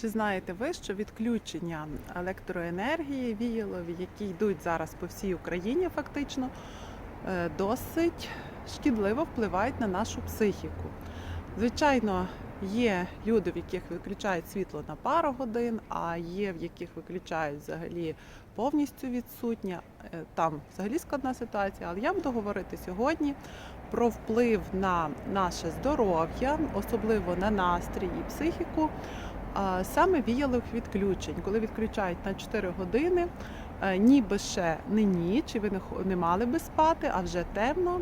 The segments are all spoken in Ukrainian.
Чи знаєте ви, що відключення електроенергії, віялові, які йдуть зараз по всій Україні, фактично е, досить шкідливо впливають на нашу психіку? Звичайно, є люди, в яких виключають світло на пару годин, а є в яких виключають взагалі повністю відсутня. Е, Там взагалі складна ситуація. Але я буду говорити сьогодні про вплив на наше здоров'я, особливо на настрій і психіку. Саме віялових відключень, коли відключають на 4 години, е, ніби ще не ніч, і ви не мали би спати, а вже темно.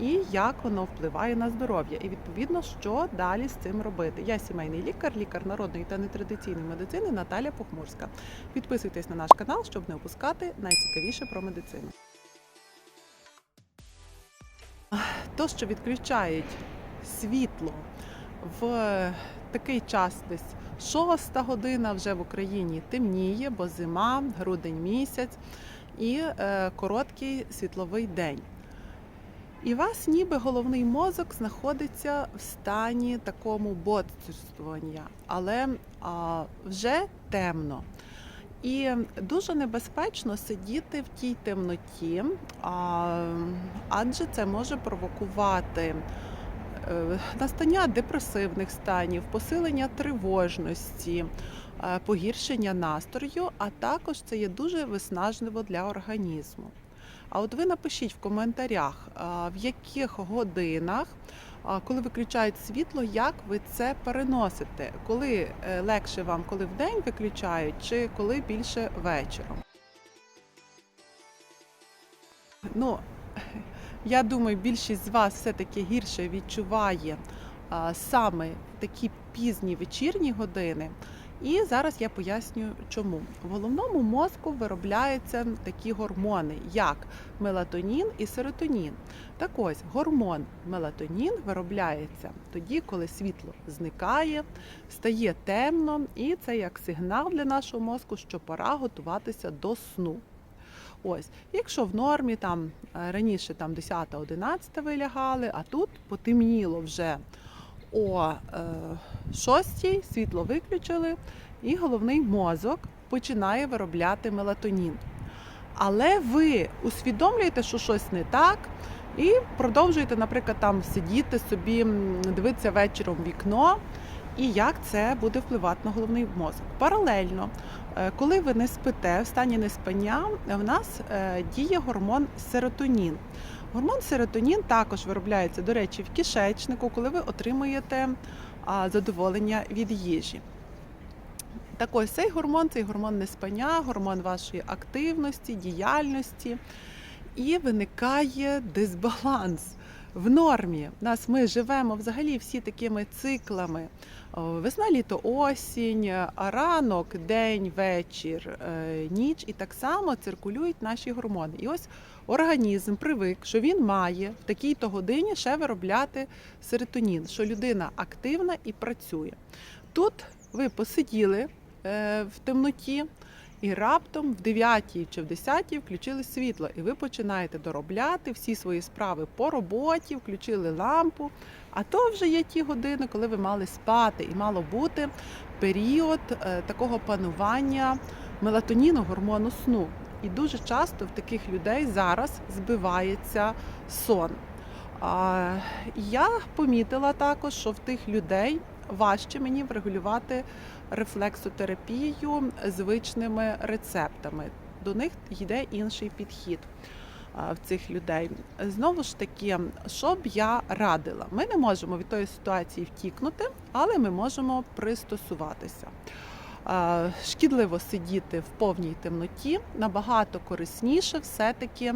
І як воно впливає на здоров'я, і відповідно, що далі з цим робити. Я сімейний лікар, лікар народної та нетрадиційної медицини Наталя Похмурська. Підписуйтесь на наш канал, щоб не опускати найцікавіше про медицину. То, що відключають світло в такий час десь шоста година вже в Україні темніє, бо зима, грудень місяць і е, короткий світловий день. І вас ніби головний мозок знаходиться в стані такому бодрствування, але а, вже темно. І дуже небезпечно сидіти в тій темноті, а, адже це може провокувати настання депресивних станів, посилення тривожності, е, погіршення настрою, а також це є дуже виснажливо для організму. А от ви напишіть в коментарях, в яких годинах, коли виключають світло, як ви це переносите? Коли е, легше вам, коли вдень виключають, чи коли більше вечором? Ну, я думаю, більшість з вас все-таки гірше відчуває саме такі пізні вечірні години. І зараз я поясню, чому в головному мозку виробляються такі гормони, як мелатонін і серотонін. Так ось гормон мелатонін виробляється тоді, коли світло зникає, стає темно, і це як сигнал для нашого мозку, що пора готуватися до сну. Ось, якщо в нормі там е, раніше там 10-11 ви лягали, а тут потемніло вже о е, 6 світло виключили, і головний мозок починає виробляти мелатонін. Але ви усвідомлюєте, що щось не так, і продовжуєте, наприклад, там сидіти собі, дивитися вечором вікно, і як це буде впливати на головний мозок. Паралельно, е, коли ви не спите, в стані неспання, в нас е, діє гормон серотонін. Гормон серотонін також виробляється, до речі, в кишечнику, коли ви отримуєте задоволення від їжі. Так ось цей гормон, цей гормон неспання, гормон вашої активності, діяльності. І виникає дисбаланс в нормі. Нас ми живемо взагалі всі такими циклами. Весна, літо, осінь, ранок, день, вечір, е, ніч. І так само циркулюють наші гормони. І ось організм привик, що він має в такій-то годині ще виробляти серотонін, що людина активна і працює. Тут ви посиділи е, в темноті. І раптом в 9 чи в 10 включили світло, і ви починаєте доробляти всі свої справи по роботі, включили лампу. А то вже є ті години, коли ви мали спати, і мало бути період е, такого панування мелатоніну, гормону сну. І дуже часто в таких людей зараз збивається сон. Я помітила також, що в тих людей важче мені врегулювати рефлексотерапію звичними рецептами. До них йде інший підхід в цих людей. Знову ж таки, що б я радила? Ми не можемо від тої ситуації втікнути, але ми можемо пристосуватися. Шкідливо сидіти в повній темноті, набагато корисніше все-таки а,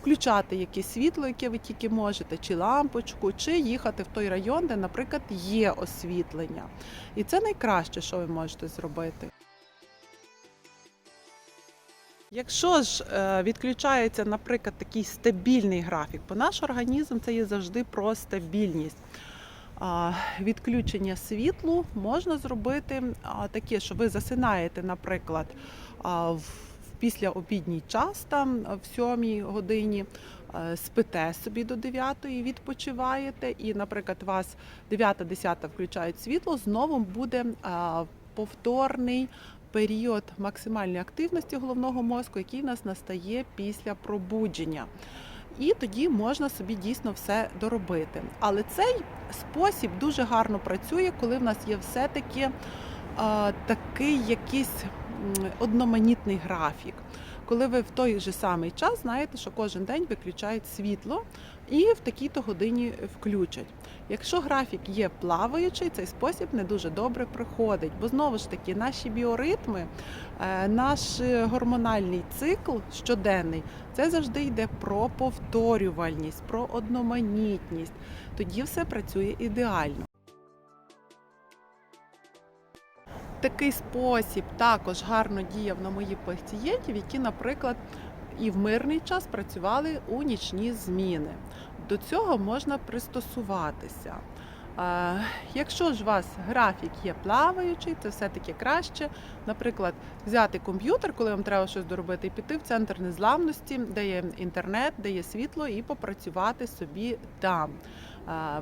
включати якесь світло, яке ви тільки можете, чи лампочку, чи їхати в той район, де, наприклад, є освітлення. І це найкраще, що ви можете зробити. Якщо ж е, відключається, наприклад, такий стабільний графік, бо наш організм це є завжди про стабільність. Відключення світлу можна зробити таке, що ви засинаєте, наприклад, в в післяобідній час, там в 7 годині, е, спите собі до 9 відпочиваєте, і, наприклад, вас 9-10 включають світло, знову буде повторний період максимальної активності головного мозку, який у нас настає після пробудження. І тоді можна собі дійсно все доробити. Але цей спосіб дуже гарно працює, коли в нас є все-таки е, такий якийсь одноманітний графік. Коли ви в той же самий час знаєте, що кожен день виключають світло і в такій-то годині включать. Якщо графік є плаваючий, цей спосіб не дуже добре приходить, бо знову ж таки наші біоритми, е, наш гормональний цикл щоденний це завжди йде про повторювальність, про одноманітність. Тоді все працює ідеально. Такий спосіб також гарно діяв на моїх пацієнтів, які, наприклад, і в мирний час працювали у нічні зміни. До цього можна пристосуватися. Якщо ж у вас графік є плаваючий, це все-таки краще. Наприклад, взяти комп'ютер, коли вам треба щось доробити, і піти в центр незламності, де є інтернет, де є світло, і попрацювати собі там.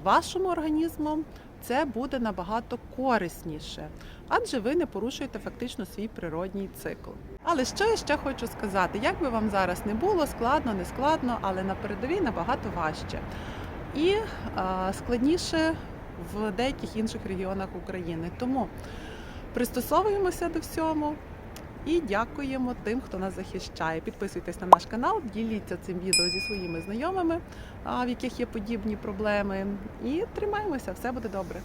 Вашому організму це буде набагато корисніше, адже ви не порушуєте фактично свій природній цикл. Але що я ще хочу сказати, як би вам зараз не було, складно, не складно, але на передовій набагато важче. І складніше в деяких інших регіонах України. Тому пристосовуємося до всьому і дякуємо тим, хто нас захищає. Підписуйтесь на наш канал, діліться цим відео зі своїми знайомими, в яких є подібні проблеми. І тримаємося, все буде добре.